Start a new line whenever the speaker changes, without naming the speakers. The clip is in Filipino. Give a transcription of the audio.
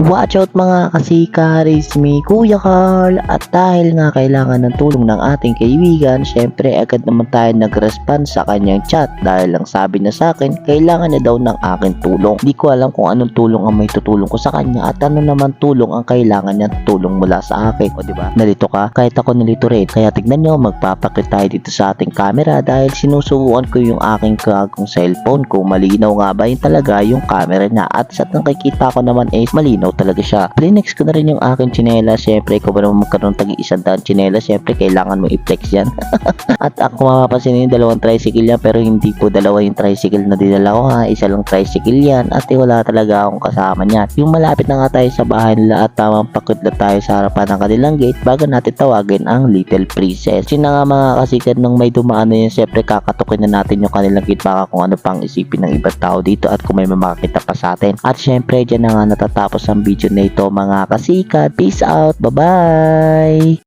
Watch out mga kasika, it's me Kuya Carl at dahil nga kailangan ng tulong ng ating kaibigan, syempre agad naman tayo nag-respond sa kanyang chat dahil lang sabi niya sa akin, kailangan niya daw ng aking tulong. Di ko alam kung anong tulong ang may tutulong ko sa kanya at ano naman tulong ang kailangan niya tulong mula sa akin. O di ba? Nalito ka? Kahit ako nalito rin. Kaya tignan nyo, magpapakit tayo dito sa ating camera dahil sinusubukan ko yung aking kagong cellphone kung malinaw nga ba yun talaga yung camera niya at sa nakikita ko naman is malinaw talaga siya. Plinex ko na rin yung aking chinela. Syempre, kung ba naman magkaroon tagi isang daan chinela, syempre kailangan mo i-flex yan. at ako mapapansin yung dalawang tricycle yan pero hindi po dalawa yung tricycle na dinala ko ha. Isa lang tricycle yan at eh, wala talaga akong kasama niyan. Yung malapit na nga tayo sa bahay nila at tamang pakit na tayo sa harapan ng kanilang gate bago natin tawagin ang Little Princess. Yun na nga mga kasikat nung may dumaan na yun, syempre kakatukin na natin yung kanilang gate baka kung ano pang isipin ng ibang tao dito at kung may makakita pa sa atin. At syempre dyan na nga natatapos ang video na ito mga kasikat. Peace out. Bye-bye.